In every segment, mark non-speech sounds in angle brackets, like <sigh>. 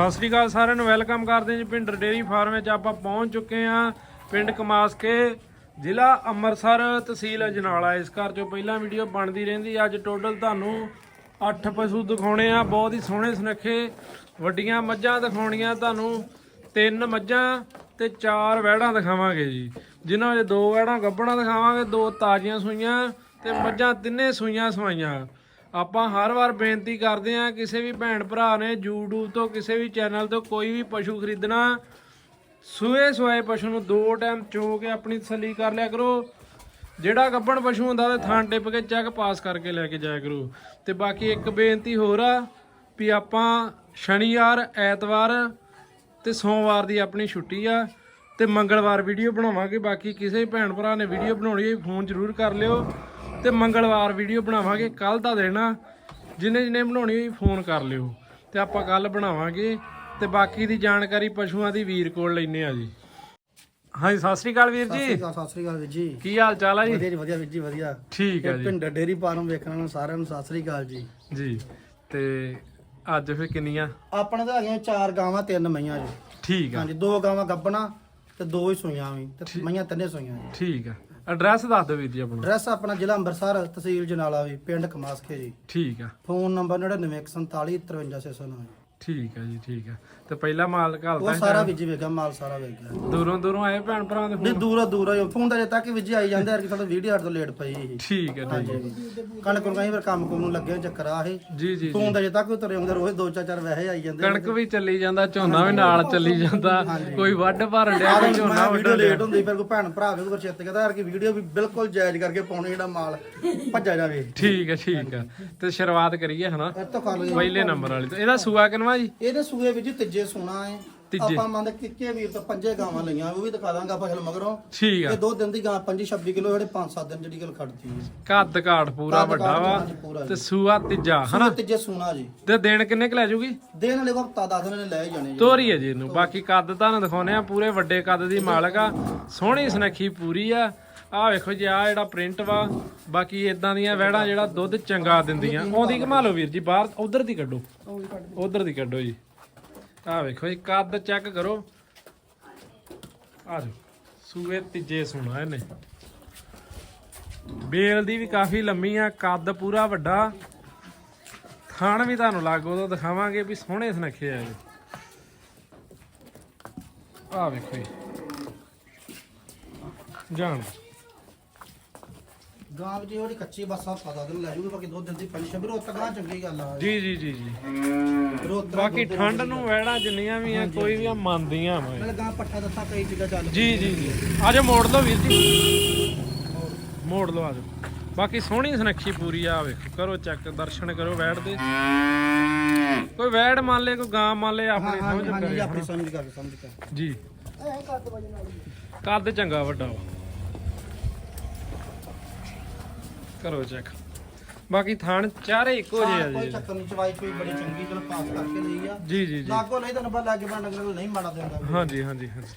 ਸਤਿ ਸ੍ਰੀ ਅਕਾਲ ਸਾਰਿਆਂ ਨੂੰ, ਵੈਲਕਮ ਕਰਦੇ ਜੀ ਪਿੰਡ ਡੇਰੀ ਫਾਰਮ ਵਿੱਚ। ਆਪਾਂ ਪਹੁੰਚ ਚੁੱਕੇ ਹਾਂ ਪਿੰਡ ਕਮਾਸਕੇ, ਜ਼ਿਲ੍ਹਾ ਅੰਮ੍ਰਿਤਸਰ ਤਹਿਸੀਲ ਅਜਨਾਲਾ। ਇਸ ਘਰ ਚੋਂ ਪਹਿਲਾਂ ਵੀਡੀਓ ਬਣਦੀ ਰਹਿੰਦੀ, ਅੱਜ ਟੋਟਲ ਤੁਹਾਨੂੰ 8 ਪਸ਼ੂ ਦਿਖਾਉਣੇ ਆ, ਬਹੁਤ ਹੀ ਸੋਹਣੇ ਸੁਨੱਖੇ, ਵੱਡੀਆਂ ਮੱਝਾਂ ਦਿਖਾਉਣੀਆਂ ਤੁਹਾਨੂੰ, ਤਿੰਨ ਮੱਝਾਂ ਤੇ ਚਾਰ ਵਹਿੜਾਂ ਦਿਖਾਵਾਂਗੇ ਜੀ। ਜਿਨ੍ਹਾਂ ਵਿੱਚ ਦੋ ਵੈੜਾਂ ਗੱਭਣਾ ਦਿਖਾਵਾਂਗੇ, ਦੋ ਤਾਜ਼ੀਆਂ ਸੂਈਆਂ ਤੇ ਮੱਝਾਂ ਤਿੰਨੇ ਸੂਈਆਂ ਸਵਾਈਆਂ। ਆਪਾਂ ਹਰ ਵਾਰ ਬੇਨਤੀ ਕਰਦੇ ਹਾਂ, ਕਿਸੇ ਵੀ ਭੈਣ ਭਰਾ ਨੇ YouTube ਤੋਂ, ਕਿਸੇ ਵੀ ਚੈਨਲ ਤੋਂ ਕੋਈ ਵੀ ਪਸ਼ੂ ਖਰੀਦਣਾ, ਸੂਏ ਸੂਏ ਪਸ਼ੂ ਨੂੰ ਦੋ ਟਾਈਮ ਚੋ ਕੇ ਆਪਣੀ ਤਸੱਲੀ ਕਰ ਲਿਆ ਕਰੋ। ਜਿਹੜਾ ਗੱਭਣ ਪਸ਼ੂ ਹੁੰਦਾ ਤੇ ਥਾਂ ਟਿਪ ਕੇ ਚੈੱਕ ਪਾਸ ਕਰਕੇ ਲੈ ਕੇ ਜਾਇਆ ਕਰੋ। ਤੇ ਬਾਕੀ ਇੱਕ ਬੇਨਤੀ ਹੋਰ ਆ ਵੀ ਆਪਾਂ ਸ਼ਨੀਵਾਰ, ਐਤਵਾਰ ਤੇ ਸੋਮਵਾਰ ਦੀ ਆਪਣੀ ਛੁੱਟੀ ਆ ਤੇ ਮੰਗਲਵਾਰ ਵੀਡੀਓ ਬਣਾਵਾਂਗੇ। ਬਾਕੀ ਕਿਸੇ ਭੈਣ ਭਰਾ ਨੇ ਵੀਡੀਓ ਬਣਾਉਣੀ ਹੋਈ, ਫੋਨ ਜ਼ਰੂਰ ਕਰ ਲਿਓ। ਤੇ ਮੰਗਲਵਾਰ ਵੀਡੀਓ ਬਣਾਵਾਂਗੇ ਕੱਲ ਦਾ ਦੇਣਾ ਜਿਨੇ ਜਿਨੇ ਬਣਾਉਣੀ ਹੋਈ ਫੋਨ ਕਰ ਲਿਓ। ਤੇ ਆਪਾਂ ਕੱਲ ਬਣਾਵਾਂਗੇ ਤੇ ਬਾਕੀ ਦੀ ਜਾਣਕਾਰੀ ਪਸ਼ੂਆਂ ਦੀ ਵੀਰ ਕੋਲ ਲੈਨੇ ਆ ਜੀ। ਹਾਂਜੀ ਸਤਿ ਸ੍ਰੀ ਅਕਾਲ ਵੀਰ ਜੀ। ਸਤਿ ਸ਼੍ਰੀ ਅਕਾਲ ਵੀਰ ਜੀ। ਕੀ ਹਾਲ ਚਾਲ ਆ ਜੀ? ਵਧੀਆ ਜੀ ਵਧੀਆ ਵੀਰ ਜੀ ਵਧੀਆ। ਠੀਕ ਆ ਜੀ। ਪਿੰਡ ਡੇਰੀ ਫਾਰਮ ਵੇਖਣ ਨੂੰ ਸਾਰਿਆਂ ਨੂੰ ਸਤਿ ਸ਼੍ਰੀ ਅਕਾਲ ਜੀ। ਜੀ ਤੇ ਅੱਜ ਫਿਰ ਕਿੰਨੀਆਂ? ਆਪਣੇ ਤਾਂ ਹੈਗੀਆਂ ਚਾਰ ਗਾਵਾਂ ਤਿੰਨ ਮਈਆਂ ਜੀ। ਠੀਕ ਆ। ਹਾਂਜੀ ਦੋ ਗਾਵਾਂ ਗੱਬਣਾ ਤੇ ਦੋ ਹੀ ਸੂਈਆਂ ਵੀ ਤੇ ਮਈਆਂ ਤਿੰਨੇ ਸੂਈਆਂ ਜੀ। ਠੀਕ ਆ। ਐਡਰੈਸ ਦੱਸ ਦਿਓ ਵੀਰ ਜੀ ਆਪਣਾ। ਐਡਰੈਸ ਆਪਣਾ ਜ਼ਿਲ੍ਹਾ ਅੰਮ੍ਰਿਤਸਰ ਤਹਿਸੀਲ ਜਨਾਲਾ ਵੀ ਪਿੰਡ ਕਮਾਸਕੇ ਜੀ। ਠੀਕ ਆ। ਫੋਨ ਨੰਬਰ 9947453609 ਠੀਕ ਆ ਜੀ ਠੀਕ ਆ ਤੇ ਪਹਿਲਾ ਮਾਲ ਉਹ ਘਾਲਦਾ ਸਾਰਾ ਵੀਰ ਜੀ ਵੇਖਿਆ ਮਾਲ ਸਾਰਾ ਵੇਖ ਗਿਆ ਦੂਰੋਂ ਦੂਰੋਂ ਆਏ ਭੈਣ ਭਰਾ ਦੇ ਨਹੀਂ ਦੂਰੋਂ ਦੂਰੋਂ ਹੀ ਫੋਨ ਦਾ ਜੇ ਤੱਕ ਜੀ ਆਈ ਜਾਂਦੇ ਯਾਰ ਕਿ ਸਾਡਾ ਵੀਡੀਓ ਹਟ ਤੋਂ ਲੇਟ ਪਈ ਸੀ। ਠੀਕ ਆ ਠੀਕ। ਹਾਂਜੀ ਕਣਕ ਨੂੰ ਕਹੀਂ ਫਿਰ ਕੰਮ ਕੁਮ ਨੂੰ ਲੱਗੇ ਚੱਕਰ ਆ ਇਹ। ਜੀ ਜੀ ਫੋਨ ਦਾ ਜੇ ਤੱਕ ਉਤਰੇ ਆਉਂਦੇ ਰੋਜ਼ ਦੋ ਚਾਰ ਚਾਰ ਵੈਸੇ ਆਈ ਜਾਂਦੇ ਕਣਕ ਵੀ ਚੱਲੀ ਜਾਂਦਾ ਝੋਨਾ ਵੀ ਨਾਲ ਚੱਲੀ ਜਾਂਦਾ ਕੋਈ ਵੱਢ ਭਰਨ ਡਿਆ ਕੋਈ ਝੋਨਾ ਵੀਡੀਓ ਲੇਟ ਹੁੰਦੀ ਫਿਰ ਕੋਈ ਭੈਣ ਭਰਾ ਵੀ ਕੋਈ ਚਿੱਤ ਕਰਦਾ ਯਾਰ ਕਿ ਵੀਡੀਓ ਵੀ ਬਿਲਕੁਲ ਜਾਇਜ਼ ਕਰਕੇ ਪਾਉਣੀ ਜਿਹੜਾ ਮਾਲ ਭੱਜਾ ਜਾਵੇ। ਠੀਕ ਆ ਠੀਕ ਆ ਤੇ ਸ਼ੁਰੂਆਤ ਕਰੀਏ ਹਨਾ? ਪਹਿਲੇ ਨੰਬਰ ਵਾਲੀ ਤੋਂ। ਇਹਦਾ ਸੂਆ ਕਿਨਵਾ ਜੀ? ਇਹਦੇ ਸੂਏ ਵਿੱਚ ਤੀਜੇ ਸੋਨਾ ਹੈ। ਤੀਜੇ। ਆਪਾਂ ਮੰਨ ਕਿੱਕੇ ਵੀਰ ਤੋਂ ਪੰਜੇ ਗਾਵਾਂ ਲਈਆਂ ਉਹ ਵੀ ਦਿਖਾ ਦਾਂਗਾ ਫਸਲ ਮਗਰੋਂ। ਠੀਕ ਆ। ਇਹ ਦੋ ਦਿਨ ਦੀ ਗਾਂ 25 26 ਕਿਲੋ ਜਿਹੜੇ 5-7 ਦਿਨ ਜਿਹੜੀ ਗੱਲ ਖੜਦੀ ਹੈ। ਕੱਦ ਕਾਠ ਪੂਰਾ ਕੱਦ ਵੱਡਾ ਕਾਠ ਵਾ ਪੂਰਾ ਤੇ ਜੀ। ਸੂਆ ਤੀਜਾ ਹਨਾ? ਸੂਏ ਤੀਜੇ ਸੋਨਾ ਜੀ। ਤੇ ਦੇਣ ਕਿੰਨੇ ਕੁ ਲੈ ਜੂਗੀ? ਦੇਣ ਵਾਲੇ ਹਫਤਾ 10 ਦਿਨ ਨੇ ਲੈ ਹੀ ਜਾਣੇ ਜੀ। ਤੋਰੀ ਹੈ ਜੀ ਇਹਨੂੰ। ਬਾਕੀ ਕੱਦ ਤੁਹਾਨੂੰ ਦਿਖਾਉਨੇ ਆ ਪੂਰੇ ਵੱਡੇ ਕੱਦ ਦੀ ਮਾਲਕ ਆ। ਸੋਹਣੀ ਸੁਨੱਖੀ ਪੂਰੀ ਆ। ਆਹ ਵੇਖੋ ਜੀ ਆ ਜਿਹੜਾ ਪ੍ਰਿੰਟ ਵਾ, ਬਾਕੀ ਇਦਾਂ ਦੀਆਂ ਵਹਿੜਾਂ ਜਿਹੜਾ ਦੁੱਧ ਚੰਗਾ ਦਿੰਦੀਆਂ। ਉਹਦੀ ਘਮਾ ਲਓ ਵੀਰ ਜੀ, ਬਾਹਰ, ਉਧਰ ਦੀ ਕੱਢੋ। ਉਧਰ ਦੀ ਕੱਢੋ ਜੀ। ਆਹ ਵੇਖੋ ਜੀ, ਕੱਦ ਚੈੱਕ ਕਰੋ। ਆ ਸੂਏ ਤੀਜੇ ਸੁਣਾ ਇਹਨੇ ਬੇਲ ਦੀ ਵੀ ਕਾਫੀ ਲੰਮੀ ਆ, ਕੱਦ ਪੂਰਾ ਵੱਡਾ। ਥਣ ਵੀ ਤੁਹਾਨੂੰ ਲੱਗ ਤੋਂ ਦਿਖਾਵਾਂਗੇ ਵੀ ਸੋਹਣੇ ਸੁਨੱਖੇ ਆ ਇਹਦੇ। ਆ ਵੇਖੋ ਜੀ। ਜਾਣ। ਗਾਂ ਵਿੱਚ ਜਿਹੜੀ ਕੱਚੀ ਬਸ 10 ਦਿਨ ਲੈ ਜੂਗੀ ਬਾਕੀ ਦੋ ਦਿਨ ਦੀ ਪੰਜ ਛੇ ਰੋਤ ਗਾਂ ਚੰਗੀ ਗੱਲ ਆ। ਜੀ ਜੀ ਜੀ ਜੀ। ਰੋਤ ਬਾਕੀ ਠੰਡ ਨੂੰ ਵਹਿਣਾ ਜਿੰਨੀਆਂ ਵੀ ਆ ਕੋਈ ਵੀ ਆ ਮੰਨਦੀਆਂ ਵਾ। ਨਾਲ ਗਾਂ ਪੱਠਾ ਦੱਸਾ ਕਈ ਚੀਜ਼ਾਂ ਚੱਲ ਜੀ ਜੀ ਜੀ। ਆਜੋ ਮੋੜ ਲਓ ਵੀਰ ਜੀ। ਮੋੜ। ਲਓ ਆਜੋ ਬਾਕੀ ਸੋਹਣੀ ਸੁਨੱਖੀ ਪੂਰੀ ਆ ਵੇਖੋ ਕਰੋ ਚੈੱਕ ਦਰਸ਼ਨ ਕਰੋ ਵੈੜ ਦੇ। ਕੋਈ ਵੈੜ ਮੰਨ ਲੇ ਕੋਈ ਗਾਂ ਮੰਨ ਲੇ ਆਪਣੀ ਹਾਂ ਸਮਝ ਹਾਂ ਜੀ ਕਰੇ ਆਪਣੀ ਸਮਝ ਕਰ ਸਮਝ ਕਰ। ਜੀ। ਕੱਦ ਚੰਗਾ ਵੱਡਾ ਵਾ। ਕਰੋ ਚੈੱਕ। ਬਾਕੀ ਥਾਣ ਚਾਰੇ ਇੱਕੋ ਜਿਹੇ ਆ ਕੋਈ ਜੀ। ਚੱਕਰ ਨਹੀਂ ਚਵਾਈ ਕੋਈ ਬੜੀ ਚੰਗੀ ਚਲ ਪਾਸ ਕਰਕੇ ਲਈ ਆ। ਜੀ ਜੀ ਜੀ। ਲਾਗੋ ਨਹੀਂ ਤਾਂ ਨੰਬਰ ਲੱਗ ਬਣ ਨਗਰ ਨਹੀਂ ਮਾੜਾ ਦਿੰਦਾ। ਹਾਂਜੀ ਹਾਂਜੀ ਹਾਂਜੀ।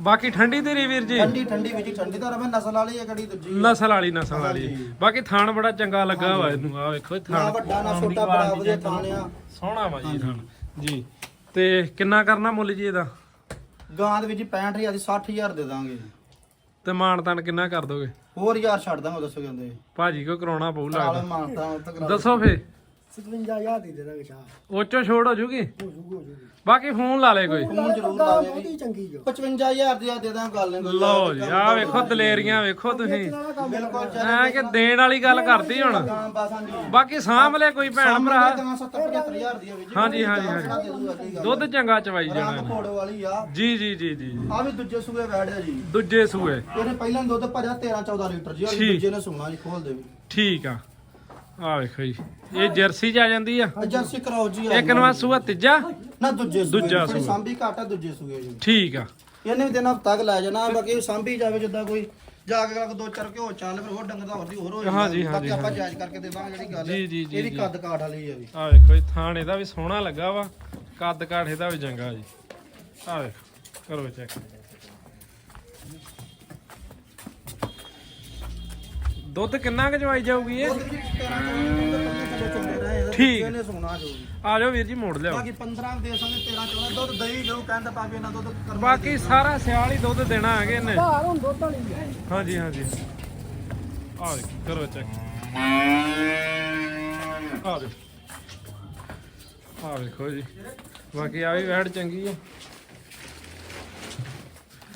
ਬਾਕੀ ਠੰਡੀ ਤੇਰੀ ਵੀਰ ਜੀ? ਠੰਡੀ ਠੰਡੀ ਵਿੱਚ ਠੰਡੀ ਤਾਂ ਰਵੇਂ ਨਸਲ ਵਾਲੀ ਹੈ ਕੜੀ ਦੂਜੀ ਨਸਲ ਵਾਲੀ ਨਸਲ ਵਾਲੀ। ਬਾਕੀ ਥਾਣ ਬੜਾ ਚੰਗਾ ਲੱਗਾ ਵਾ ਇਹਨੂੰ। ਆ ਵੇਖੋ ਇਹ ਨਾ ਥਾਣ ਵੱਡਾ ਨਾ ਛੋਟਾ ਬੜਾ ਵਧੀਆ ਥਾਣਿਆ ਸੋਹਣਾ ਵਾ ਜੀ ਥਾਣ। ਜੀ। ਤੇ ਕਿੰਨਾ ਕਰਨਾ ਮੁੱਲ ਜੀ ਇਹਦਾ? ਗਾਂ ਦੇ ਵਿੱਚ 65000 ਦੀ 60000 ਦੇ ਦਾਂਗੇ। ਤੇ ਮਾਨਤਾਨ ਕਿੰਨਾ ਕਰ ਦੋਗੇ? ਹੋਰ ਯਾਰ ਛੱਡ ਦਾਂਗੇ ਦੱਸੋ ਕਹਿੰਦੇ ਭਾਜੀ ਕੋ ਕਰਾਉਣਾ ਪਊ ਨਾਲ ਲੱਗਦਾ। ਮਾਨਤਾ ਤੱਕ ਦੱਸੋ ਫੇ 57000 ਦੀ ਦੇ ਦਾਂਗੇ ਸ਼ਾਹ। ਉਹ ਚੋਂ ਛੋੜ ਹੋ ਜੂਗੀ? ਹੋ ਜੂਗੀ ਹੋ ਜੂਗੀ। ਬਾਕੀ ਫੋਨ ਲਾ ਲੈ ਕੋਈ। ਫੋਨ ਜ਼ਰੂਰ ਲਾਵੇ ਵੀ ਚੰਗੀ ਜੋ। 55000 ਦੀ ਆ ਦੇ ਦਾਂ ਗੱਲ। ਲਓ ਜੀ ਆ ਵੇਖੋ ਦਲੇਰੀਆਂ ਵੇਖੋ ਤੁਸੀਂ। ਬਿਲਕੁਲ ਐ ਕਿ ਦੇਣ ਵਾਲੀ ਗੱਲ ਕਰਤੀ ਹੁਣ। ਬਾਕੀ ਸਾਂਭ ਲੈ ਕੋਈ ਭੈਣ ਭਰਾ। ਗਾਂ 70 75000 ਦੀ ਆ ਵੀ ਹਾਂਜੀ ਹਾਂਜੀ ਹਾਂਜੀ। ਦੁੱਧ ਚੰਗਾ ਚਵਾਈ ਜਾਣਾ ਵਾਲੀ ਆ। ਜੀ ਜੀ ਜੀ ਜੀ। ਆ ਵੀ ਦੂਜੇ ਸੂਏ ਬੈਠ ਜਾ ਜੀ। ਦੂਜੇ ਸੂਏ। ਇਹਨੇ ਪਹਿਲਾਂ ਦੁੱਧ ਭਰਿਆ 13 14 ਲੀਟਰ ਜੀ। ਦੂਜੇ ਨੇ ਸੁਣਾ ਜੀ ਖੋਲ ਦੇ ਠੀਕ ਆ। ਆ ਵੇਖੋ ਜੀ ਇਹ ਜਰਸੀ ਚ ਆ ਜਾਂਦੀ ਆ। ਇਹ ਜਰਸੀ ਕਰਾਓ ਜੀ ਇੱਕ ਨਵਾਂ ਸੂਆ ਤੀਜਾ? ਨਾ ਦੂਜੇ ਸੂਏ ਦੂਜਾ ਸੂਆ। ਸਾਂਭੀ ਘਾਟਾ ਦੂਜੇ ਸੂਏ ਜੀ। ਠੀਕ ਆ। ਇਹਨੇ ਵੀ ਦਿਨ ਹਫਤਾ ਕ ਲੈ ਜਾਣਾ ਬਾਕੀ ਸਾਂਭੀ ਜਾਵੇ ਜਿੱਦਾਂ ਕੋਈ ਜਾ ਕੇ ਅਗਲਾ ਦੋ ਚਾਰ ਘਿਓ ਚੱਲ ਫਿਰ ਹੋਰ ਡੰਗਰ ਦਾ ਹੋਰ ਦੀ ਹੋਰ ਹੋ ਜਾਂਦਾ। ਹਾਂਜੀ, ਬਾਕੀ ਹਾਂਜੀ, ਆਪਾਂ ਜਾਇਜ਼ ਕਰਕੇ ਦੇ ਦਾਂਗੇ ਜਿਹੜੀ ਗੱਲ ਹੈ। ਜੀ, ਜੀ, ਜੀ, ਇਹਦੀ ਜੀ। ਕੱਦ ਕਾਠ ਵਾਲੀ ਹੈ ਵੀ ਆ ਵੇਖੋ ਜੀ ਥਾਣ ਇਹਦਾ ਵੀ ਸੋਹਣਾ ਲੱਗਾ ਵਾ। ਕੱਦ ਕਾਠ ਇਹਦਾ ਵੀ ਚੰਗਾ ਜੀ। ਆ ਵੇਖੋ ਕਰੋ ਚੈੱਕ ਦੁੱਧ ਕਿੰਨਾ ਕੁ ਚਵਾਈ ਜਾਊਗੀ ਇਹ? ਦੁੱਧ ਵੀ 13 14 ਕਿਲੋ ਚੁੰਦੇ ਰਹੇ ਆ। ਠੀਕ। ਇਹਨੇ ਸੋਨਾ ਜੋ ਵੀ। ਆ ਜਾਓ ਵੀਰ ਜੀ ਮੋੜ ਲਿਆਓ। ਬਾਕੀ 15 ਦੇ ਸੰਗੇ 13 14 ਦੁੱਧ ਦਹੀਂ ਜੋ ਕਹਿੰਦਾ ਪਾ ਕੇ ਇਹਨਾਂ ਦੁੱਧ ਕਰਵਾ ਬਾਕੀ ਸਾਰਾ ਸਿਆਲ ਹੀ ਦੁੱਧ ਦੇਣਾ ਹੈਗੇ ਨੇ ਬਾਹਰ ਹੁਣ ਦੁੱਧ ਵਾਲੀ ਹੈ। ਹਾਂਜੀ ਹਾਂਜੀ। ਆ ਦੇਖੋ ਕਰੋ ਚੈੱਕ ਆ ਦੇਖੋ। ਆ ਵੇਖੋ ਜੀ। ਬਾਕੀ ਆ ਵੀ ਵੈੜ ਚੰਗੀ ਆ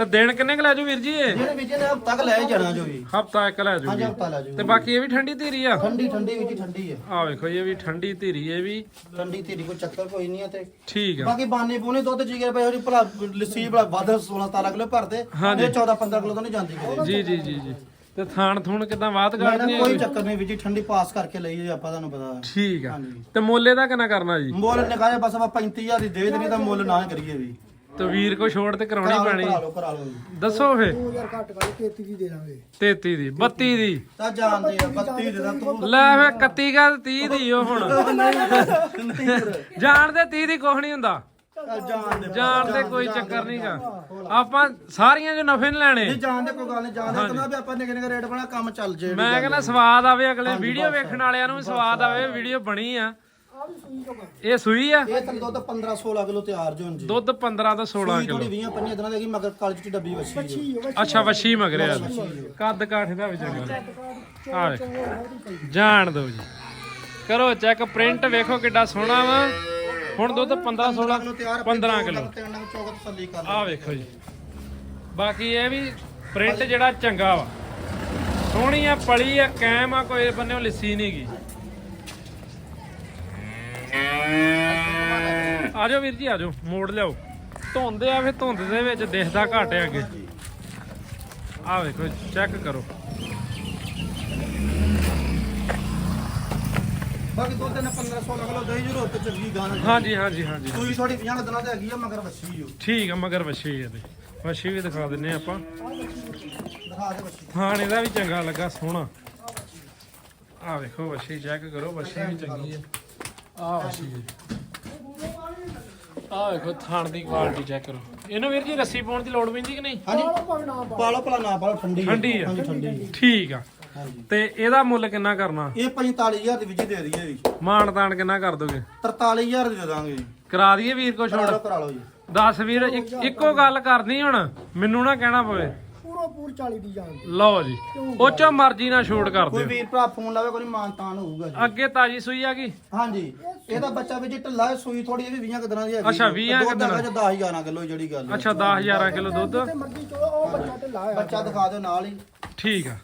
ਤਾਂ ਦਿਨ ਕਿੰਨੇ ਕੁ ਲੈ ਜਾਓ ਵੀਰ ਜੀ ਇਹ? ਜਿਹੜੇ ਵਿੱਚ ਨੇ ਤੱਕ ਲੈ ਜਾਣਾ ਜੋ ਵੀ। ਹਫਤਾ ਇੱਕ ਲੈ ਹਾਂਜੀ ਜਾਊਗੀ ਹਫਤਾ ਲੈ ਜਾਓ ਤੇ ਬਾਕੀ ਇਹ ਵੀ ਠੰਡੀ ਧੀਰੀ ਆ? ਠੰਡੀ ਠੰਡੀ ਵਿੱਚ ਠੰਡੀ ਹੈ ਆ ਵੇਖੋ ਇਹ ਵੀ ਠੰਡੀ ਧੀਰੀ ਇਹ ਵੀ। ਠੰਡੀ ਧੀਰੀ ਕੋਈ ਚੱਕਰ ਕੋਈ ਨਹੀਂ ਹੈ ਤੇ। ਠੀਕ ਆ। ਬਾਕੀ ਬਾਨੇ ਬੋਨੇ ਦੁੱਧ ਜੀ ਗਏ ਭਾਈ ਭਲਾ ਲੱਸੀ ਭਲਾ ਵੱਧ 16 17 ਕਿਲੋ ਭਰਦੇ। ਹਾਂਜੀ। ਇਹ 14 15 ਕਿਲੋ ਤਾਂ ਨਹੀਂ ਜਾਂਦੀ ਕਿਤੇ ਜੀ ਜੀ ਜੀ ਜੀ। ਤੇ ਥਾਣ ਥੂਣ ਕਿਦਾਂ ਬਾਤ ਮੈਂ ਨਾ ਕਰਨੀ ਕੋਈ ਹੈ ਚੱਕਰ ਨਹੀਂ ਹੀ ਠੰਡੀ ਪਾਸ ਕਰਕੇ ਲਈ ਜੇ ਆਪਾਂ ਤੁਹਾਨੂੰ ਪਤਾ। ਠੀਕ ਆ। ਹਾਂਜੀ। ਤੇ ਮੁੱਲ ਇਹਦਾ ਕਿੰਨਾ ਕਰਨਾ ਜੀ? ਮੁੱਲ ਨਿਕਾਇਆ ਬਸ ਆਪਾਂ 35000 ਦੀ ਦੇ ਦੇਣੀ ਤਾਂ ਮੁੱਲ ਨਾ ਕਰੀਏ ਵੀ। ਤੇ ਵੀਰ ਕੋ ਛੋੜ ਤੇ ਕਰਾਉਣੀ ਕਰਾ ਪੈਣੀ। ਕਰਾ ਲਓ ਕਰਾ ਲਓ ਜੀ। ਦੱਸੋ ਫੇ। 2000 ਘੱਟ ਕਰ 33 ਦੀ ਦੇ ਦਾਂਗੇ। 33 ਦੀ 32 ਦੀ। ਤਾਂ ਜਾਣਦੇ ਆ 32 ਦੇ ਦਾ ਤੂੰ। ਲੈ ਫੇ 31 ਗਾ 30 ਦੀ ਉਹ ਹੁਣ। ਜਾਣ ਦੇ 30 ਦੀ ਕੁਛ ਨਹੀਂ ਹੁੰਦਾ। ਜਾਣਦੇ ਜਾਣ ਦੇ ਕੋਈ ਚੱਕਰ ਨਹੀਂਗਾ ਆਪਾਂ ਸਾਰੀਆਂ ਜੋ ਨਫੇ ਨਹੀਂ ਲੈਣੇ। ਨਹੀਂ ਜਾਣਦੇ ਕੋਈ ਗੱਲ ਨਹੀਂ ਜਾਣਦੇ ਕਹਿੰਦਾ ਵੀ ਆਪਾਂ ਨਿੱਕੇ ਨਿੱਕੇ ਰੇਟ ਬਣਾ ਕੰਮ ਚੱਲ ਜੇ। ਮੈਂ ਕਹਿੰਦਾ ਸਵਾਦ ਆਵੇ ਅਗਲੇ ਵੀਡੀਓ ਵੇਖਣ ਵਾਲਿਆਂ ਨੂੰ ਵੀ ਸਵਾਦ ਆਵੇ ਵੀਡੀਓ ਬਣੀ ਆ। ਆ ਵੀ ਸੂਈ ਤੋਂ ਕਰ ਇਹ ਸੂਈ ਆ? ਇਹ ਥੱਲੇ ਦੁੱਧ 15 16 ਕਿਲੋ ਤਿਆਰ ਜੋ ਜੀ ਦੁੱਧ 15 ਤੋਂ 16 ਸੂਈ ਕਿਲੋ। ਥੋੜੀ 20 25 ਦਿਨਾਂ ਦੀ ਹੈਗੀ ਮਗਰ ਕਾਲਜ ਚ ਡੱਬੀ ਵਸੀ ਜੋ। ਠੀਕ ਹੈ ਅੱਛਾ ਵਸ਼ੀ ਮਗਰਿਆ ਕੱਦ ਕਾਠ ਦਾ ਵੀ ਚੰਗਾ। ਆ ਵੇਖ। ਜਾਣ ਦਿਓ ਜੀ। ਕਰੋ ਚੈੱਕ ਪ੍ਰਿੰਟ ਵੇਖੋ ਕਿੱਡਾ ਸੋਹਣਾ ਵਾ। ਹੁਣ ਦੁੱਧ 15 16 ਕਿਲੋ ਤਿਆਰ 15 ਕਿਲੋ। ਤਿੰਨ ਨੰਗ ਚੌਕ ਤਸੱਲੀ ਕਰ ਆ ਵੇਖੋ ਜੀ। ਬਾਕੀ ਇਹ ਵੀ ਪ੍ਰਿੰਟ ਜਿਹੜਾ ਚੰਗਾ ਵਾ। ਸੋਹਣੀ ਆ ਪਲੀ ਆ ਕੈਮ ਆ ਕੋਈ ਬੰਨਿਓ ਲਿੱਸੀ ਨਹੀਂ ਗੀ ਆ ਜਾਓ ਵੀਰ ਜੀ ਆ ਜਾਓ। ਮੋੜ ਲਿਆਓ। ਧੁੰਦ ਆ ਫੇ ਧੁੰਦ ਦੇ ਵਿੱਚ ਦਿਖਦਾ ਘੱਟ ਆ ਅੱਗੇ। ਆ ਵੇਖੋ ਚੈੱਕ ਕਰੋ। ਬਾਕੀ ਦੁੱਧ ਨੇ 15 16 ਕਿਲੋ ਦਹੀਂ ਜਰੂਰ ਤੇ ਚੰਗੀ ਗਾਣਾ ਹਾਂਜੀ ਹਾਂਜੀ ਹਾਂਜੀ। ਸੂਈ ਥੋੜੀ 50 ਦਿਨਾਂ ਤੇ ਹੈਗੀ ਆ ਮਗਰ ਵਸੀ ਜੋ ਠੀਕ ਆ ਮਗਰ ਵੱਛੀ ਇਹਦੇ ਵੱਛੀ ਵੀ ਦਿਖਾ ਦਿੰਨੇ ਆਪਾਂ। ਦਿਖਾ ਦੇ ਵਸੀ ਥਾਣ ਇਹਦਾ ਵੀ ਚੰਗਾ ਲੱਗਾ ਸੋਹਣਾ। ਆ ਵੇਖੋ ਵੱਛੀ ਚੈੱਕ ਕਰੋ ਵੱਛੀ ਵੀ ਚੰਗੀ ਹੈ ਆ। ਵੱਛੀ ਹੈ ਆ ਵੇਖੋ ਥਾਣ ਦੀ ਕੁਆਲਿਟੀ ਚੈੱਕ ਕਰੋ। ਇਹਨੂੰ ਵੀਰ ਜੀ ਰੱਸੀ ਪਾਉਣ ਦੀ ਲੋੜ ਪੈਂਦੀ ਕਿ ਨਹੀਂ? ਹਾਂਜੀ। ਪਾਲੋ ਭਲਾ ਨਾ ਪਾਲੋ ਠੰਡੀ ਹੈ। ਠੰਡੀ ਆ। ਹਾਂਜੀ ਠੰਡੀ ਹੈ। ਠੀਕ ਆ। ਹਾਂਜੀ। ਤੇ ਇਹਦਾ ਮੁੱਲ ਕਿੰਨਾ ਕਰਨਾ? ਇਹ 45000 ਦੀ ਵਿੱਚ ਹੀ ਦੇ ਦਈਏ ਵੀ ਮਾਣ ਤਾਣ ਕਿੰਨਾ ਕਰ ਦੋਗੇ? 43000 ਦੀ ਦੇ ਦਾਂਗੇ ਜੀ। ਕਰਾ ਦਈਏ ਵੀਰ ਕੋ ਕਰਾ ਛੋੜ ਲਓ ਕਰਾ ਲਓ ਜੀ। ਦੱਸ ਵੀਰ ਇੱਕ- ਇੱਕੋ ਗੱਲ ਕਰਨੀ ਹੁਣ। ਮੈਨੂੰ ਨਾ ਕਹਿਣਾ ਪਵੇ। ਪੂਰੋ ਪੂਰ 40 ਦੀ ਜਾਣ ਲਓ ਜੀ ਉਹ ਚੋਂ ਮਰਜ਼ੀ ਨਾਲ ਛੋੜ ਕਰ ਕੋਈ ਦਿਓ ਵੀਰ ਭਰਾ ਫੋਨ ਲਾਵੇ ਕੋਈ ਮਾਨ ਤਾਨ ਹੋਊਗਾ ਜੀ। ਅੱਗੇ ਤਾਜੀ ਸੂਈ ਆ ਗਈ? ਹਾਂਜੀ ਇਹਦਾ ਬੱਚਾ ਵਿੱਚ ਢਿੱਲਾ ਹੈ, ਸੂਈ ਥੋੜੀ ਇਹ ਵੀ 20 ਦਿਨਾਂ ਦੀ ਹੈਗੀ ਅੱਛਾ, 20 ਦੁੱਧ ਹੈਗਾ ਜੇ 10 11 ਕਿਲੋ ਜਿਹੜੀ ਗੱਲ ਹੈ। ਅੱਛਾ 10 11 ਕਿਲੋ ਦੁੱਧ? ਤੇ ਮਰਜ਼ੀ ਚੋ ਉਹ ਬੱਚਾ ਤੇ ਲਾਇਆ ਬੱਚਾ ਦਿਖਾ ਦਿਓ ਨਾਲ ਹੀ। ਠੀਕ ਆ।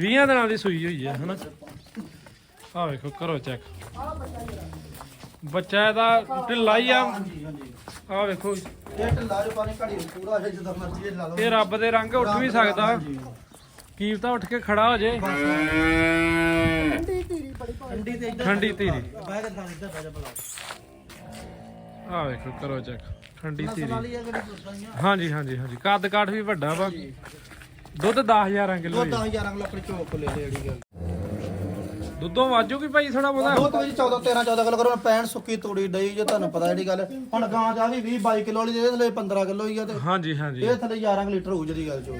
20 ਦਿਨਾਂ ਦੀ ਸੂਈ ਹੋਈ ਹੈ ਹਨਾ? ਆ ਵੇਖੋ ਕਰੋ ਚੈੱਕ ਬੱਚਾ ਇਹਦਾ ਢਿੱਲਾ ਹੀ ਆ। ਹਾਂਜੀ ਹਾਂਜੀ। ਆ ਵੇਖੋ। ਇਹ ਢਿੱਲਾ ਜੋ ਪਾਣੀ ਘੜੀ ਨੂੰ ਪੂਰਾ ਹੈ ਜਦੋਂ ਮਰਜ਼ੀ ਇਹ ਲਾ ਲਓ। ਇਹ ਰੱਬ ਦੇ ਰੰਗ ਉੱਠ ਵੀ ਸਕਦਾ। ਹਾਂਜੀ। ਕੀਮਤਾ ਉੱਠ ਕੇ ਖੜਾ ਹੋ ਜੇ। ਠੰਡੀ ਤੇ ਇੱਧਰ ਠੰਡੀ ਧੀਰੀ। ਬਹਿ ਕੇ ਥਾਂ ਇੱਧਰ ਬਹਿ ਜਾ ਭਲਾ। ਆ ਵੇਖੋ ਕਰੋ ਚੈੱਕ ਠੰਡੀ ਧੀਰੀ। ਵਾਲੀ ਆ ਕਿਹੜੀ ਪੁੱਛਾਂ ਹਾਂਜੀ ਹਾਂਜੀ ਹਾਂਜੀ। ਕੱਦ ਕਾਠ ਵੀ ਵੱਡਾ ਵਾ। ਦੁੱਧ 10000 ਕਿਲੋ ਦੋ 10000 ਕਿਲੋ ਆਪਣੀ ਚੋਕ ਲੈ ਲੈ ਜਿਹੜੀ ਗੱਲ। ਦੁੱਧੋਂ ਵਾਜੂਗੀ ਭਾਈ ਥੋੜਾ ਬਹੁਤਾ। ਦੋ ਤੋਂ 14 13 14 ਕਿਲੋ ਕਰੋ ਪੈਣ ਸੁੱਕੀ ਤੂੜੀ ਡਈ ਜੇ ਤੁਹਾਨੂੰ ਪਤਾ ਜਿਹੜੀ ਗੱਲ। ਹੁਣ ਗਾਂ ਜਾ ਵੀ 20 22 ਕਿਲੋ ਵਾਲੀ ਦੇ ਥੱਲੇ 15 ਕਿਲੋ ਹੀ ਆ ਤੇ ਹਾਂਜੀ ਹਾਂਜੀ। ਇਹ ਥੱਲੇ 11 ਕੁ ਲੀਟਰ ਹੋਊ ਜਿਹੜੀ ਗੱਲ ਚੋ।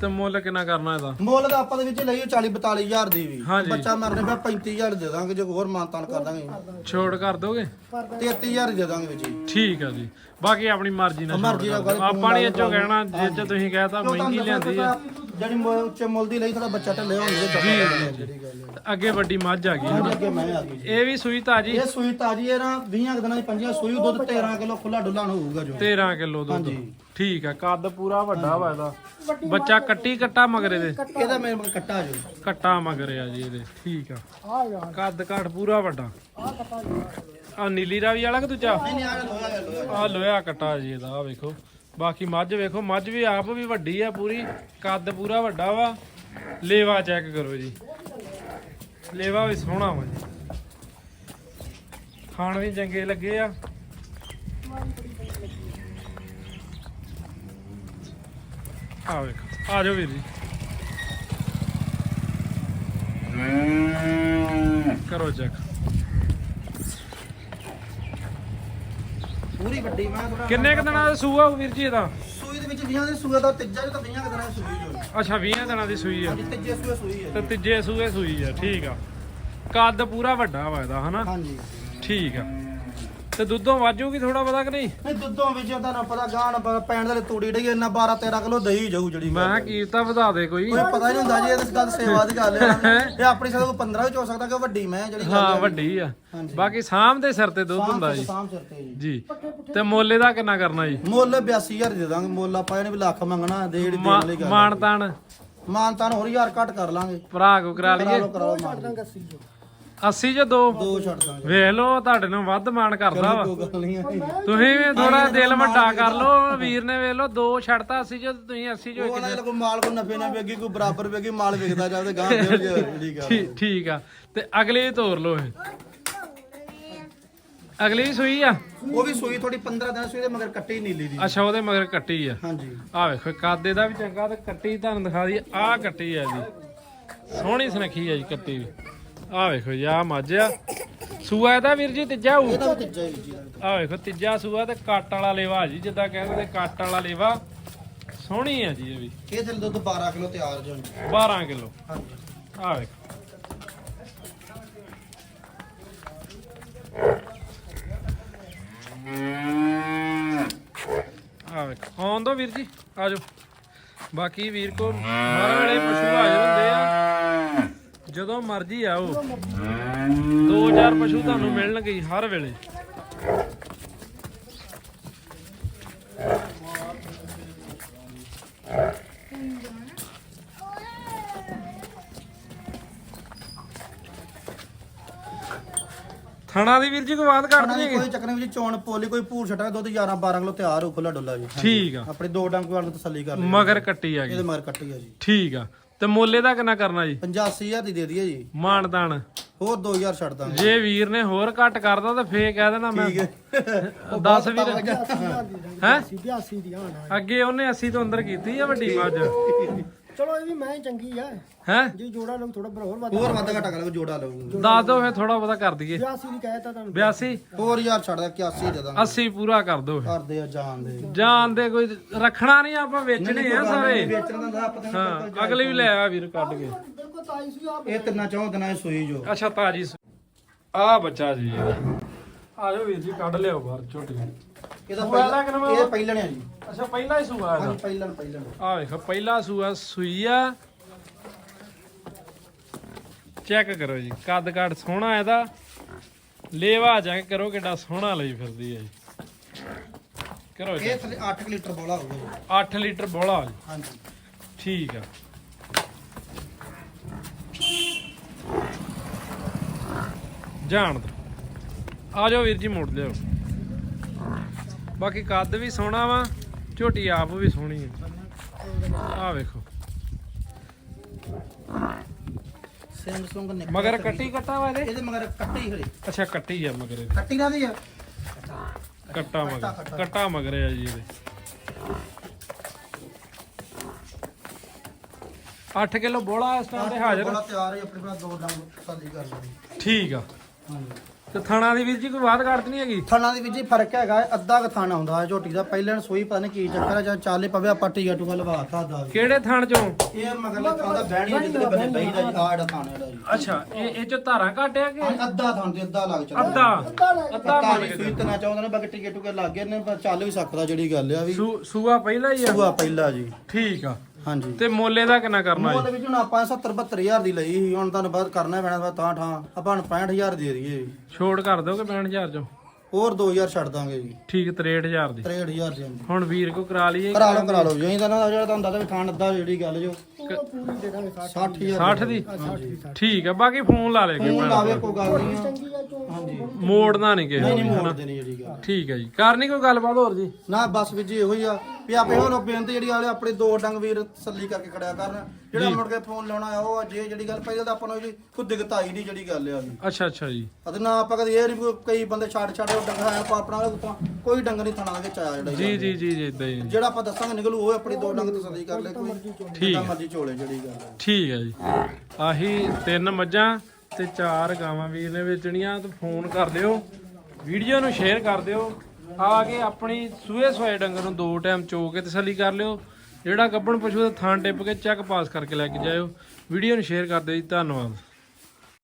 ਤੇ ਮੁੱਲ ਕਿੰਨਾ ਕਰਨਾ ਇਹਦਾ? ਮੁੱਲ ਦਾ ਆਪਾਂ ਦੇ ਵਿੱਚ ਲਈ 40 42000 ਦੀ ਵੀ। ਹਾਂਜੀ। ਬੱਚਾ ਮਰਨੇ ਪਿਆ 35000 ਦੇ ਦਾਂਗੇ ਜੇ ਹੋਰ ਮਾਨਤਾਨ ਕਰ ਦਾਂਗੇ। ਛੋੜ ਕਰ ਦੋਗੇ? 33000 ਦੇ ਦਾਂਗੇ ਵਿੱਚ ਹੀ। ਠੀਕ ਆ ਜੀ। ਬਾਕੀ ਆਪਣੀ ਮਰਜ਼ੀ ਨਾਲ ਮਰਜ਼ੀ ਨਾਲ ਛੋੜ ਕਰ ਦਿਓ। ਗੱਲ ਆਪਾਂ ਨਹੀਂ ਇੱਚੋ ਕਹਿਣਾ ਜੇ ਚ ਤੁਸੀਂ ਕਹਿਤਾ ਮਹਿੰਗੀ ਲਿਆਂਦੀ ਆ। ਜਿਹੜੀ ਮੁ- ਉੱਚੇ ਮੁੱਲ ਦੀ ਲਈ ਥੋੜਾ ਬੱਚਾ ਢੱਲੇ ਹੋਣਗੇ ਜਿਹੜੀ ਗੱਲ ਹੈ। ਤੇ ਅੱਗੇ ਵੱਡੀ ਮੱਝ ਆ ਗਈ ਹਾਂਜੀ, ਅੱਗੇ ਮੈਂ ਆ ਗਈ ਜੀ। ਇਹ ਵੀ ਸੂਈ ਤਾਜੀ? ਇਹ ਸੂਈ ਤਾਜੀ ਹੈ ਨਾ 20 ਕੁ ਦਿਨਾਂ ਦੀ ਪੰਜੀਆਂ ਸੂਈ ਦੁੱਧ 13 ਕਿਲੋ ਖੁੱਲਾ ਡੁੱਲਾ ਨੂੰ ਹੋਊਗਾ ਜੋ। 13 ਕਿਲੋ ਦੁੱਧ। ਹਾਂਜੀ। ਠੀਕ ਆ ਕੱਦ ਪੂਰਾ ਵੱਡਾ ਵਾ ਇਹਦਾ। ਬੱਚਾ ਕੱਟੀ ਕੱਟਾ ਮਗਰੇ ਦੇ ਇਹਦਾ ਮੇਰੇ ਕੋਲ ਕੱਟਾ ਜੋ। ਕੱਟਾ ਮਗਰੇ ਆ ਜੀ ਇਹਦੇ ਠੀਕ ਆ। ਆ ਯਾਰ। ਕੱਦ ਕਾਠ ਪੂਰਾ ਵੱਡਾ। ਆ ਕਟਾ ਆ ਨੀਲੀ ਰਾਵੀ ਵਾਲਾ ਕਿ ਦੂਜਾ? ਨਹੀਂ ਨਹੀਂ ਆ ਲੋਹਾ ਆ ਲੋਹਾ ਆ ਲੋਹਾ ਕੱਟਾ ਜੀ ਇਹਦਾ ਆ ਵੇਖੋ। ਬਾਕੀ ਮੱਝ ਵੇਖੋ, ਮੱਝ ਵੀ ਆਪ ਵੀ ਵੱਡੀ ਆ ਪੂਰੀ, ਕੱਦ ਪੂਰਾ ਵੱਡਾ ਵਾ। ਲੇਵਾ ਚੈੱਕ ਕਰੋ ਜੀ। ਲੇਵਾ ਵੀ ਸੋਹਣਾ ਵਾ ਜੀ। ਖਾਣ ਵੀ ਚੰਗੇ ਲੱਗੇ ਆ। ਆ ਵੇਖੋ, ਆ ਜਾਓ ਵੀਰ ਜੀ। ਕਰੋ ਚੈੱਕ ਪੂਰੀ ਵੱਡੀ ਮੈਂ ਥੋੜਾ ਕਿੰਨੇ ਕੁ ਦਿਨਾਂ ਦਾ ਸੂਆ ਹੋਊ ਵੀਰ ਜੀ ਇਹਦਾ? ਸੂਈ ਦੇ ਵਿੱਚ 20 ਦੇ ਸੂਏ ਦਾ ਤੀਜਾ ਤਾਂ 20 ਕਿਦਾਂ ਸੂਈ ਜੋ ਅੱਛਾ 20 ਦਿਨਾਂ ਦੀ ਸੂਈ ਆ। ਹਾਂਜੀ ਤੀਜੇ ਸੂਏ ਸੂਈ ਹੈ ਤੇ ਤੀਜੇ ਸੂਏ ਸੂਈ ਆ ਠੀਕ ਆ। ਕੱਦ ਪੂਰਾ ਵੱਡਾ ਵਾ ਇਹਦਾ ਹਨਾ? ਹਾਂਜੀ। ਠੀਕ ਆ। ਤੇ ਦੁੱਧੋਂ ਵਾਜੂਗੀ ਥੋੜਾ ਪਤਾ ਕਿ ਨਹੀਂ? ਨਹੀਂ ਦੁੱਧੋਂ ਵਿੱਚ ਤੁਹਾਨੂੰ ਪਤਾ ਗਾਣ ਪੈਣ ਦੇ ਲਈ ਤੂੜੀ ਡਈ ਇੰਨਾ 12 13 ਕਿਲੋ ਦਹੀਂ ਜਾਊ ਜਿਹੜੀ ਮੈਂ ਕਿਹਾ ਕੀਮਤਾਂ ਵਧਾ ਦੇ ਕੋਈ। ਕੋਈ ਪਤਾ ਹੀ ਨਹੀਂ ਹੁੰਦਾ ਜੀ ਇਹ ਗੱਲ ਸੇਵਾ ਦੀ ਗੱਲ ਹੈ ਇਹ ਆਪਣੀ ਸਾਡੇ ਕੋਲ 15 ਵਿੱਚ ਹੋ ਸਕਦਾ ਕਿ ਵੱਡੀ ਮੈਂ ਜਿਹੜੀ ਗੱਲ ਹਾਂ ਹੈ। ਵੱਡੀ ਆ। ਹਾਂਜੀ। ਬਾਕੀ ਸਾਂਭ ਦੇ ਸਿਰ ਤੇ ਦੁੱਧ ਹੁੰਦਾ ਜੀ। ਸਾਂਭ ਸਿਰ ਤੇ ਜੀ। ਜੀ। ਤੇ ਮੋਲੇ ਦਾ ਕਿੰਨਾ ਕਰਨਾ ਜੀ? ਮੁੱਲ 82000 ਦੇ ਦਾਂਗੇ ਮੁੱਲ ਆਪਾਂ ਇਹਨੇ ਵੀ ਲੱਖ ਮੰਗਣਾ ਦੇ ਜਿਹੜੀ ਦੇਣ ਲਈ ਗੱਲ ਮਾਣ ਤਾਣ। ਮਾਨ ਤਾਂ ਹੋਰ ਯਾਰ ਘੱਟ ਕਰ ਲਾਂਗੇ। ਭਰਾ ਕੋ ਕਰਾ ਕਰਾ ਲਈਏ। ਲਓ ਕਰਾ ਲਓ ਮਾਨ 80 ਚ ਦੋ ਦੋ ਛੱਡ ਦਾਂਗੇ। ਵੇਖ ਲਓ ਤੁਹਾਡੇ ਨਾਲ ਵੱਧ ਮਾਣ ਕਰਦਾ ਵਾ। ਕੋਈ ਗੱਲ ਨਹੀਂ। ਹੈ ਤੁਸੀਂ ਵੀ ਥੋੜਾ ਦਿਲ ਵੱਡਾ ਕਰ ਲਓ ਵੀਰ ਨੇ ਵੇਖ ਲਓ ਦੋ ਛੱਡਤਾ 80 ਚ ਤੁਸੀਂ 80 ਚ ਉਹ ਉਹਨਾਂ ਦੇ ਕੋਈ ਮਾਲ ਕੋ ਨਫੇ ਨਾ ਵੇਗੀ ਕੋਈ ਬਰਾਬਰ ਵੇਗੀ ਮਾਲ ਵਿਕਦਾ ਜਾਵੇ ਗਾਂ ਦੇ ਜਿਹੜੀ <laughs> ਗੱਲ ਠੀਕ ਆ। ਤੇ ਅਗਲੀ ਤੋਰ ਲਓ ਇਹ। ਅਗਲੀ ਵੀ ਸੂਈ ਆ? ਉਹ ਵੀ ਸੂਈ ਥੋੜੀ 15 ਦਿਨ ਸੂਈ ਦੇ ਮਗਰ ਕੱਟੀ ਨੀਲੀ ਦੀ। ਅੱਛਾ ਉਹਦੇ ਮਗਰ ਕੱਟੀ ਆ। ਹਾਂਜੀ। ਆ ਵੇਖੋ ਕਾਦੇ ਦਾ ਵੀ ਚੰਗਾ ਤੇ ਕੱਟੀ ਤੁਹਾਨੂੰ ਦਿਖਾ ਦਈਏ ਆ ਕੱਟੀ ਆ ਜੀ। ਸੋਹਣੀ ਸੁਨੱਖੀ ਆ ਜੀ ਕੱਟੀ ਵੀ। ਆ ਵੇਖੋ ਜੀ ਆ ਮੱਝ ਆ। ਸੂਆ ਇਹਦਾ ਵੀਰ ਜੀ ਤੀਜਾ ਹੋਊ? ਇਹਦਾ ਵੀ ਤੀਜਾ ਹੀ ਜੀ। ਆ ਵੇਖੋ ਤੀਜਾ ਸੂਆ ਤੇ ਕੱਟ ਵਾਲਾ ਲੇਵਾ ਜੀ ਜਿੱਦਾਂ ਕਹਿੰਦੇ ਤੇ ਕੱਟ ਵਾਲਾ ਲੇਵਾ। ਸੋਹਣੀ ਆ ਜੀ ਇਹ ਵੀ। ਇਹ ਥੱਲੇ ਦੁੱਧ 12 ਕਿਲੋ ਤਿਆਰ ਜੋ 12 ਕਿਲੋ। ਹਾਂਜੀ। ਆ ਵੇਖੋ। ਆ ਵੇਖੋ ਆਉਣ ਦੋ ਵੀਰ ਜੀ ਆ ਜਾਓ। ਬਾਕੀ ਵੀਰ ਕੋ ਵੇਲੇ ਪਸ਼ੂ ਹਾਜ਼ਰ ਹੁੰਦੇ ਆ। ਜਦੋਂ ਮਰਜ਼ੀ ਆਓ। 2000 ਪਸ਼ੂ ਤੁਹਾਨੂੰ ਮਿਲਣਗੇ ਜੀ ਹਰ ਵੇਲੇ। ਥਣਾ ਦੀ ਵੀਰ ਜੀ ਕੋਈ ਬਾਤ ਕਰ ਉਹਨਾਂ ਦੀ ਦਈਏ? ਕੋਈ ਚੱਕਰ ਨਹੀਂ ਜੀ ਚੋਣ ਪੋਲੀ ਕੋਈ ਭੂਰ ਛਟਾ ਦੁੱਧ 11 12 ਕਿਲੋ ਤਿਆਰ ਹੋ ਖੁੱਲਾ ਡੁੱਲਾ ਜੀ। ਠੀਕ ਆ। ਆਪਣੇ ਦੋ ਡੰਗ ਵਾਲ ਤਸੱਲੀ ਕਰ ਲਈ ਮਗਰ ਕੱਟੀ ਆ ਗਈ। ਇਹਦੇ ਮਗਰ ਕੱਟੀ ਆ ਜੀ। ਠੀਕ ਆ। ਤੇ ਮੋਲੇ ਦਾ ਕਿੰਨਾ ਕਰਨਾ ਜੀ। 85000 ਦੀ ਦੇ ਦਈਏ ਜੀ। ਮਾਨਦਾਨ ਹੋਰ 2000 ਛੱਡ ਦਾਂਗੇ। ਜੇ ਵੀਰ ਨੇ ਹੋਰ ਘੱਟ ਕਰਦਾ ਤਾਂ ਫੇਰ ਕਹਿ ਦੇਣਾ ਮੈਂ। ਠੀਕ ਹੈ। 10 ਵੀਰ ਹੈ? 82 ਦੀ ਹਾਂ ਅੱਗੇ ਉਹਨੇ 80 ਤੋਂ ਅੰਦਰ ਕੀਤੀ ਆ ਵੱਡੀ ਮੱਝ ਚਲੋ ਇਹ ਵੀ ਮੈਂ ਚੰਗੀ ਆ। ਹੈ? ਜੇ ਜੋੜਾ ਲੋਕ ਥੋੜਾ ਬਰੋਰ ਵੱਧ ਹੋਰ ਵੱਧ ਘਟਾ ਕਰ ਜੋੜਾ ਲਊਗਾ ਦੱਸ ਦੋ ਫੇਰ ਥੋੜਾ ਬਹੁਤਾ ਕਰ ਦਈਏ। 82 ਦੀ ਕਹਿਤਾ ਤੁਹਾਨੂੰ। 82 ਹੋਰ ਯਾਰ ਛੱਡ ਦਾ 81 ਦੇ ਦਾਂਗੇ। 80 ਪੂਰਾ ਕਰ ਦੋ ਕਰਦੇ ਆ ਜਾਣ ਦੇ। ਜਾਨ ਦੇ ਕੋਈ ਰੱਖਣਾ ਨਹੀਂ ਆਪਾਂ ਵੇਚਣੇ ਆ ਸਾਰੇ। ਵੇਚਣ ਦਾ ਪਤਾ ਹਾਂ ਅਗਲੀ ਵੀ ਲੈ ਆ ਵੀਰ ਕੱਢ ਕੇ। ਬਿਲਕੁਲ ਆ ਇਹ ਤਿੰਨਾਂ ਚੌਂ ਦਿਨਾਂ ਸੂਈ ਜੋ। ਅੱਛਾ ਤਾਜੀ ਆ ਬੱਚਾ ਜੀ। ਆ ਜਾਓ ਵੀਰ ਜੀ ਕੱਢ ਲਿਓ ਬਾਹਰ ਛੋਟੀ ਇਹਦਾ ਸੂਆ ਦਾ ਕਿੰਨਾ ਵਾ? ਇਹ ਪਹਿਲਣ ਆ ਜੀ। ਅੱਛਾ ਪਹਿਲਾ ਹੀ ਸੂਆ ਇਹਦਾ ਹਾਂਜੀ ਪਹਿਲਣ ਪਹਿਲਣ ਆ ਵੇਖੋ ਪਹਿਲਾ ਸੂਆ ਸੂਈ ਆ। ਚੈੱਕ ਕਰੋ ਜੀ ਕੱਦ ਕਾਠ ਸੋਹਣਾ ਇਹਦਾ। ਲੇਵਾ ਚੈੱਕ ਕਰੋ ਕਿੱਡਾ ਸੋਹਣਾ ਲਈ ਫਿਰਦੀ ਹੈ ਜੀ। ਕਰੋ ਜੀ। ਇਹ ਥੱਲੇ 8 ਲੀਟਰ ਬੋਲਾ ਹੋਊਗਾ ਜੀ। 8 ਲੀਟਰ ਬੋਲਾ ਜੀ। ਹਾਂਜੀ। ਠੀਕ ਆ। ਜਾਣ ਦੋ ਆ ਜਾਓ ਵੀਰ ਜੀ ਮੁੜ ਲਿਓ। ਬਾਕੀ ਕੱਦ ਵੀ ਸੋਹਣਾ ਵਾ ਝੋਟੀ ਆਪ ਵੀ ਸੋਹਣੀ ਹੈ ਆ ਵੇਖੋ। ਨੇ ਮਗਰ ਕੱਟੀ ਕੱਟਾ ਵਾ ਇਹਦੇ? ਇਹਦੇ ਮਗਰ ਕੱਟੀ ਖੜੀ ਅੱਛਾ ਕੱਟੀ ਆ ਮਗਰ ਇਹਦੇ। ਕੱਟੀ ਨਾ ਦੀ ਆ? ਕੱਟਾ ਮਗਰ। ਕੱਟਾ ਮਗਰ ਆ ਜੀ ਇਹਦੇ। 8 ਕਿਲੋ ਬੋਲਾ ਇਸ ਟਾਈਮ ਤੇ ਹਾਜ਼ਰ ਬੋਲਾ ਤਿਆਰ ਹੈ ਆਪਣੇ ਕੋਲ ਦੋ ਡੰਗ ਤਸੱਲੀ ਕਰ ਲਈ ਠੀਕ ਆ। ਹਾਂਜੀ। ਤੇ ਥਾਣਾ ਦੀ ਵੀਰ ਜੀ ਕੋਈ ਬਾਤ ਘਾਟ ਨਹੀਂ ਹੈਗੀ? ਥਾਣਾ ਦੇ ਵਿੱਚ ਹੀ ਫ਼ਰਕ ਹੈਗਾ ਅੱਧਾ ਕ ਥਾਣਾ ਹੁੰਦਾ ਹੈ ਝੋਟੀ ਦਾ। ਪਹਿਲਾਂ ਸੂਈ ਪਤਾ ਨਹੀਂ ਕੀ ਚੱਕਰ ਹੈ ਜਾਂ ਚਾਲੇ ਪਵੇ ਆਪਾਂ ਟੀਆ ਟੂਆ ਲਵਾਤਾ ਦਾ ਕਿਹੜੇ ਥਾਣ ਚੋਂ? ਇਹ ਮਗਰਲੇ ਥਾਂ ਦਾ ਬਹਿਣੀ ਜਿੱਦਲੇ ਬੰਨੇ ਬਹੀਦਾ ਜੀ ਆਹ ਜਿਹੜਾ ਥਾਣਾ ਜੀ। ਅੱਛਾ ਇਹ ਇਹ ਚ ਧਾਰਾਂ ਘਾਟਿਆ ਕਿ? ਅੱਧਾ ਥਾਂ ਤੇ ਅੱਧਾ ਲੱਗ ਚੱਲਦਾ ਅੱਧਾ? ਅੱਧਾ ਮੰਨ ਕੇ ਸੂਈ ਤਨਾ ਚਾਹੁੰਦੇ ਨੇ ਬਾਕੀ ਟਿਕੇ ਟੁਕੇ ਲੱਗ ਗਏ ਨੇ ਪਰ ਚੱਲ ਵੀ ਸਕਦਾ ਜਿਹੜੀ ਗੱਲ ਆ ਵੀ। ਸੂ- ਸੂਆ ਪਹਿਲਾ ਹੀ ਆ? ਸੂਆ ਪਹਿਲਾ ਜੀ। ਠੀਕ ਆ। ਹਾਂਜੀ। ਤੇ ਮੋਲੇ ਦਾ ਕਿੰਨਾ ਕਰਨਾ ਮੁੱਲ ਜੀ ਵਿੱਚ ਹੁਣ ਆਪਾਂ 70 72000 ਦੀ ਲਈ ਸੀ ਹੁਣ ਤੁਹਾਨੂੰ ਬਾਅਦ ਕਰਨਾ ਪੈਣਾ ਤਾਂ ਠਾਂ। ਆਪਾਂ ਹੁਣ 65000 ਦੇ ਦਈਏ ਛੋੜ ਕਰ ਦੋਗੇ 65000 ਚੋਂ? ਹੋਰ 2000 ਛੱਡ ਦਾਂਗੇ ਜੀ। ਠੀਕ 63000 ਦੀ। 63000 ਦੀ ਹਾਂਜੀ। ਹੁਣ ਵੀਰ ਕੋ ਕਰਾ ਲਈਏ ਕਰਾ ਲਓ ਕਰਾ ਲਓ ਜੀ। ਤਾਂ ਨਾ ਜਿਹੜਾ ਤੁਹਾਨੂੰ ਦੱਸਦਾ ਵੀ ਅੱਧਾ ਜਿਹੜੀ ਗੱਲ ਜੋ। ਉਹ ਪੂਰੀ ਦੇ ਦਾਂਗੇ 60 60000 60 ਦੀ? 60 ਦੀ 60 ਠੀਕ ਆ ਬਾਕੀ ਫੋਨ ਲਾ ਲੇ ਕੋਈ ਫੋਨ ਲਾਵੇ ਕੋਈ ਗੱਲ ਨਹੀਂ ਆ। ਆ ਹਾਂਜੀ। ਮੋੜਨਾ ਨਹੀਂ ਨਹੀਂ ਨਹੀਂ ਕਿਸੇ ਮੋੜ ਦੇਣੀ ਜਿਹੜੀ ਗੱਲ। ਠੀਕ ਹੈ ਜੀ। ਕਰਨੀ ਕੋਈ ਗੱਲਬਾਤ ਹੋਰ ਜੀ? ਨਾ ਬਸ ਵੀ ਜੀ ਇਹੋ ਹੀ ਆ। ਵੀ ਆਪੇ ਹੋਰ। ਬੇਨਤੀ ਜਿਹੜੀ ਆਲੇ ਆਪਣੇ ਦੋ ਡੰਗ ਵੀਰ ਤਸੱਲੀ ਕਰਕੇ ਖੜਿਆ ਕਰਨ। ਜਿਹੜਾ ਮੁੜ ਕੇ ਫੋਨ ਲਾਉਣਾ ਆ ਉਹ ਜੇ ਜਿਹੜੀ ਗੱਲ ਪਹਿਲਾਂ ਤਾਂ ਆਪਾਂ ਨੂੰ ਜੀ ਕੋਈ ਦਿੱਕਤ ਆਈ ਨਹੀਂ ਜਿਹੜੀ ਗੱਲ ਆ ਵੀ ਅੱਛਾ ਅੱਛਾ ਜੀ। ਅਤੇ ਨਾ ਆਪਾਂ ਕਦੇ ਇਹ ਨਹੀਂ ਵੀ ਕਈ ਬੰਦੇ ਛੱਡ ਛੱਡ ਉਹ ਡੰਗ ਆਪਾਂ ਆਪਣਾ ਵਾਲਾ ਕੁੱਤਾ ਕੋਈ ਡੰਗ ਨਹੀਂ ਥਣਾ ਦੇ ਵਿੱਚ ਆਇਆ ਜਿਹੜਾ ਜੀ ਜੀ ਜੀ ਜੀ ਇਦਾਂ ਹੀ। ਜਿਹੜਾ ਆਪਾਂ ਦੱਸਾਂਗੇ ਨਿਕਲੂ ਉਹ ਆਪਣੀ ਦੋ ਡੰਗ ਤਸੱਲੀ ਕਰ ਲੈ ਕੋਈ ਠੀਕ ਹੈ। ਮਰਜ਼ੀ ਝੋਲੇ ਜਿਹੜੀ ਗੱਲ ਆ ਠੀਕ ਹੈ ਜੀ। ਆਹੀ ਤਿੰਨ ਮੱਝਾਂ ਤੇ ਚਾਰ ਗਾਵਾਂ ਵੀਰ ਨੇ ਵੇਚਣੀਆਂ ਤੇ ਫੋਨ ਕਰ ਲਿਓ ਵੀਡੀਓ ਨੂੰ ਸ਼ੇਅਰ ਕਰ ਦਿਓ। ਆ ਕੇ ਆਪਣੀ ਸੂਏ ਸੋਏ ਡੰਗਰ ਨੂੰ ਦੋ ਟਾਈਮ ਚੋ ਕੇ ਤਸੱਲੀ ਕਰ ਲਿਓ। ਜਿਹੜਾ ਗੱਬਣ ਪਸ਼ੂ ਦਾ ਥਾਂ ਟਿੱਪ ਕੇ ਚੈੱਕ ਪਾਸ ਕਰਕੇ ਲੈ ਕੇ ਜਾਇਓ। ਵੀਡੀਓ ਨੂੰ ਸ਼ੇਅਰ ਕਰ ਦਿਓ ਜੀ। ਧੰਨਵਾਦ।